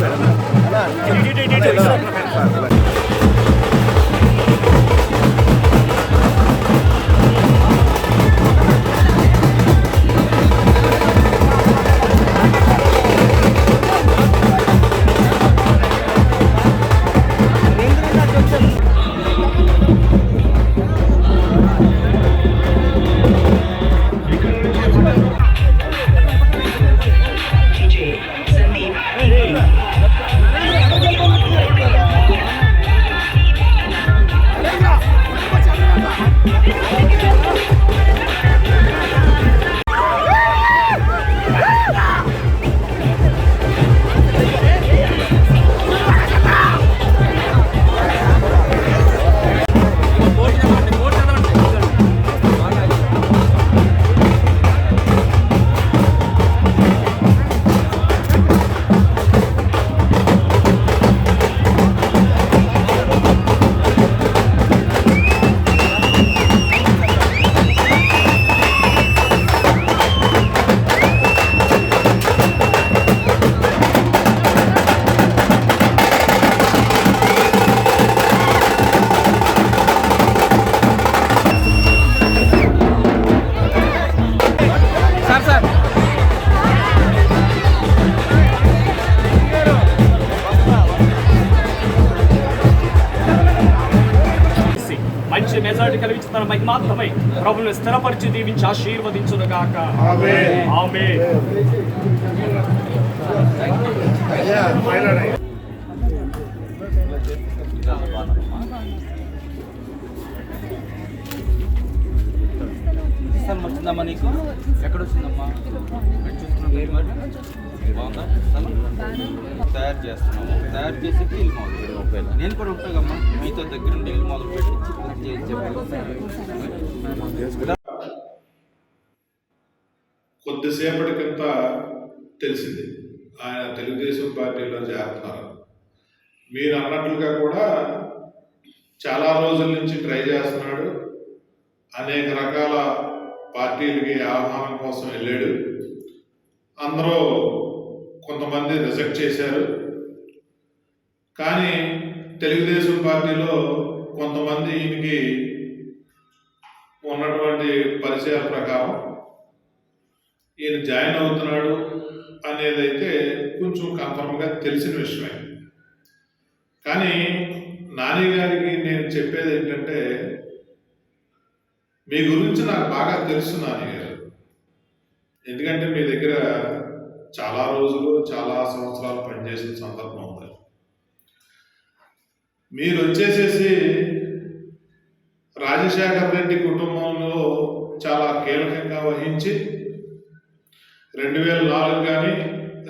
하나, 하나, 하나, 하나, మాత్రమే ప్రభుని స్థిరపరిచి దీవించి ఆశీర్వదించునుగాక. ఆమె ఇస్తాను నీకు ఎక్కడ వచ్చిందమ్మా బాగుందా? తయారు చేస్తున్నాము. తయారు చేసి ఇల్లు మొదలు పెట్టి నేను కూడా ఉంటాగమ్మా. మీతో దగ్గర దగ్గరుండి ఇల్లు మొదలు పెట్టి కొద్దిసేపటి కింద తెలిసింది. ఆయన తెలుగుదేశం పార్టీలో చేరుతున్నారు మీరు అన్నట్లుగా కూడా చాలా రోజుల నుంచి ట్రై చేస్తున్నాడు. అనేక రకాల పార్టీలకి ఆహ్వానం కోసం వెళ్ళాడు. అందరూ కొంతమంది రిజెక్ట్ చేశారు. కానీ తెలుగుదేశం పార్టీలో కొంతమంది ఈయనకి ఉన్నటువంటి పరిచయాల ప్రకారం ఈయన జాయిన్ అవుతున్నాడు అనేది అయితే కొంచెం కన్ఫర్మ్గా తెలిసిన విషయమే. కానీ నాని గారికి నేను చెప్పేది ఏంటంటే మీ గురించి నాకు బాగా తెలుసు నాని గారు. ఎందుకంటే మీ దగ్గర చాలా రోజులు చాలా సంవత్సరాలు పనిచేసిన సందర్భం ఉంది. మీరు వచ్చేసేసి రాజశేఖర రెడ్డి కుటుంబంలో చాలా కీలకంగా వహించి రెండు వేల నాలుగు కానీ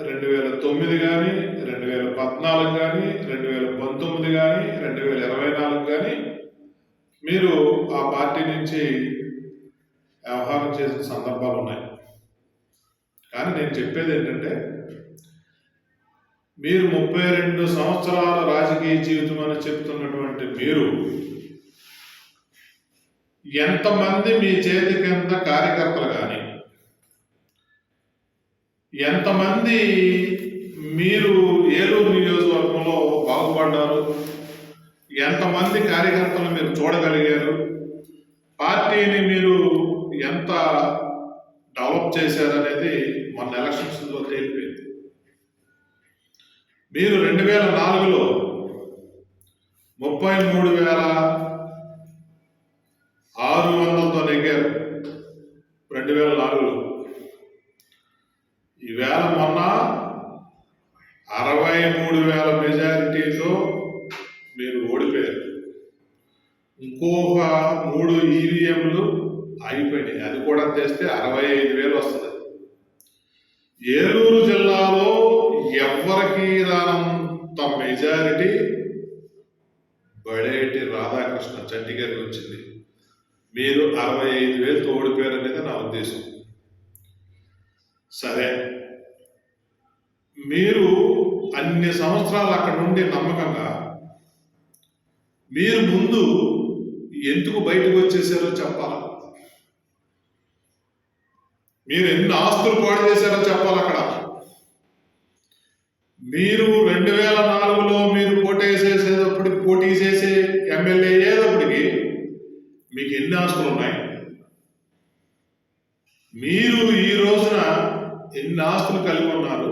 రెండు వేల తొమ్మిది కానీ రెండు వేల పద్నాలుగు కానీ రెండు వేల పంతొమ్మిది కానీ రెండు వేల ఇరవై నాలుగు కానీ మీరు ఆ పార్టీ నుంచి వ్యవహారం చేసిన సందర్భాలు ఉన్నాయి. కానీ నేను చెప్పేది ఏంటంటే మీరు ముప్పై రెండు సంవత్సరాల రాజకీయ జీవితం అని చెప్తున్నటువంటి మీరు ఎంతమంది మీ చేతి కింద కార్యకర్తలు కానీ ఎంతమంది మీరు ఏలూరు నియోజకవర్గంలో బాగుపడ్డారు ఎంతమంది కార్యకర్తలు మీరు చూడగలిగారు పార్టీని మీరు ఎంత డెవలప్ చేశారనేది మొన్న ఎలక్షన్స్లో తేలిపోయింది. మీరు రెండు వేల నాలుగులో ముప్పై మూడు వేల ఆరు వందలతో నెగ్గారు. రెండు వేల నాలుగులో. ఈవేళ మొన్న అరవై మూడు వేల మెజారిటీతో మీరు ఓడిపోయారు. ఇంకొక మూడు ఈవీఎంలు ఆగిపోయినాయి. అది కూడా తెస్తే అరవై ఐదు వేలు వస్తుంది. ఏలూరు జిల్లాలో ఎవరికి రానంత మెజారిటీ బడేటి రాధాకృష్ణ చట్టి వచ్చింది మీరు అరవై ఐదు వేలు తోడిపోయారు అనేది నా ఉద్దేశం. సరే. మీరు అన్ని సంవత్సరాలు అక్కడ నుండి నమ్మకంగా మీరు ముందు ఎందుకు బయటకు వచ్చేసారో చెప్పాలి? మీరు ఎన్ని ఆస్తులు పాడు చేశారో చెప్పాలి అక్కడ? మీరు రెండు వేల నాలుగులో మీరు పోటీ చేసేటప్పటికి పోటీ చేసే ఎమ్మెల్యే అయ్యేటప్పటికి మీకు ఎన్ని ఆస్తులు ఉన్నాయి? మీరు ఈ రోజున ఎన్ని ఆస్తులు కలిగి ఉన్నారు?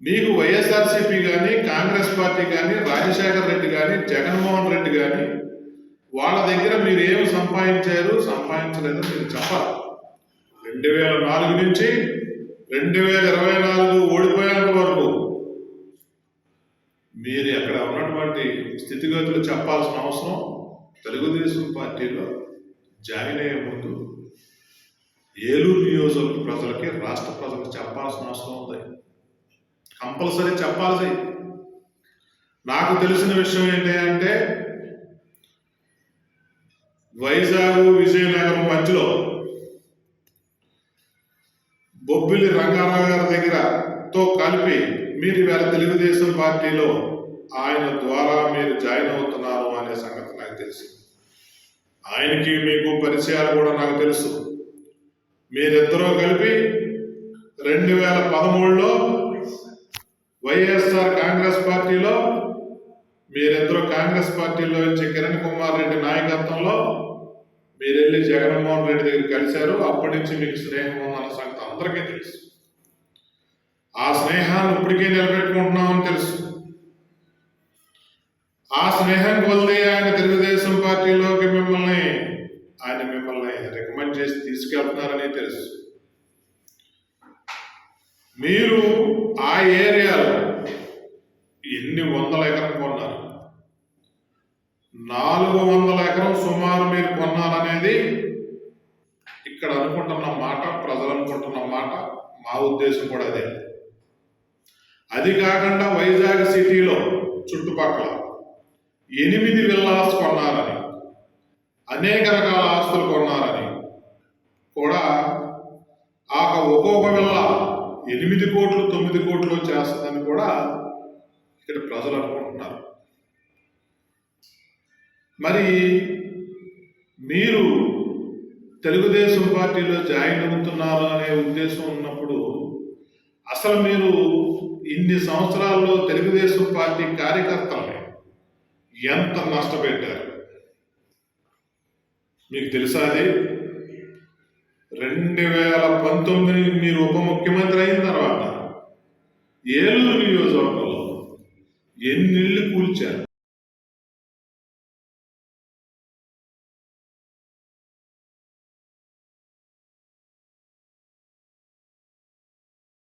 మీకు వైఎస్ఆర్సీపీ కానీ కాంగ్రెస్ పార్టీ కానీ రాజశేఖర్ రెడ్డి కానీ జగన్మోహన్ రెడ్డి కానీ వాళ్ళ దగ్గర మీరు ఏమి సంపాదించారు? సంపాదించలేదో మీరు చెప్పాలి. రెండు వేల నాలుగు నుంచి రెండు వేల ఇరవై నాలుగు ఓడిపోయేంత వరకు మీరు అక్కడ ఉన్నటువంటి స్థితిగతులు చెప్పాల్సిన అవసరం తెలుగుదేశం పార్టీలో జాయిన్ అయ్యే ముందు ఏలూరు నియోజకవర్గ ప్రజలకి రాష్ట్ర ప్రజలకు చెప్పాల్సిన అవసరం ఉంది. కంపల్సరీ చెప్పాల్సి నాకు తెలిసిన విషయం ఏంటి అంటే వైజాగ్ విజయనగరం మధ్యలో బొబ్బిలి రంగారావు గారి దగ్గర తో కలిపి మీరు ఇవాళ తెలుగుదేశం పార్టీలో ఆయన ద్వారా మీరు జాయిన్ అవుతున్నారు అనే సంగతి నాకు తెలుసు. ఆయనకి మీకు పరిచయాలు కూడా నాకు తెలుసు. మీరిద్దరూ కలిపి రెండు వేల పదమూడులో వైఎస్ఆర్ కాంగ్రెస్ పార్టీలో మీరిద్దరూ కాంగ్రెస్ పార్టీలో నుంచి కిరణ్ కుమార్ రెడ్డి నాయకత్వంలో మీరు వెళ్ళి జగన్మోహన్ రెడ్డి దగ్గర కలిశారు. అప్పటి నుంచి మీకు స్నేహం ఉందన్న సంగతి అందరికీ తెలుసు. ఆ స్నేహాన్ని ఇప్పటికే నిలబెట్టుకుంటున్నామని తెలుసు. ఆ స్నేహం కొలిది ఆయన తెలుగుదేశం పార్టీలోకి మిమ్మల్ని ఆయన మిమ్మల్ని రికమెండ్ చేసి తీసుకెళ్తున్నారని తెలుసు. మీరు ఆ ఏరియాలో ఎన్ని వందల నాలుగు వందల ఎకరం సుమారు మీరు కొన్నారనేది ఇక్కడ అనుకుంటున్న మాట ప్రజలు అనుకుంటున్న మాట మా ఉద్దేశం కూడా అదే. అది కాకుండా వైజాగ్ సిటీలో చుట్టుపక్కల ఎనిమిది విల్లాస్ కొన్నారని అనేక రకాల ఆస్తులు కొన్నారని కూడా ఆ ఒక్కొక్క విల్లా ఎనిమిది కోట్లు తొమ్మిది కోట్లు చేస్తుందని కూడా ఇక్కడ ప్రజలు అనుకుంటున్నారు. మరి మీరు తెలుగుదేశం పార్టీలో జాయిన్ అవుతున్నారు అనే ఉద్దేశం ఉన్నప్పుడు అసలు మీరు ఇన్ని సంవత్సరాల్లో తెలుగుదేశం పార్టీ కార్యకర్తల్ని ఎంత నష్టపెట్టారు? మీకు తెలుసా అది? రెండు వేల పంతొమ్మిది మీరు ఉప ముఖ్యమంత్రి అయిన తర్వాత ఏలూరు నియోజకవర్గంలో ఎన్నిళ్ళు కూల్చారు.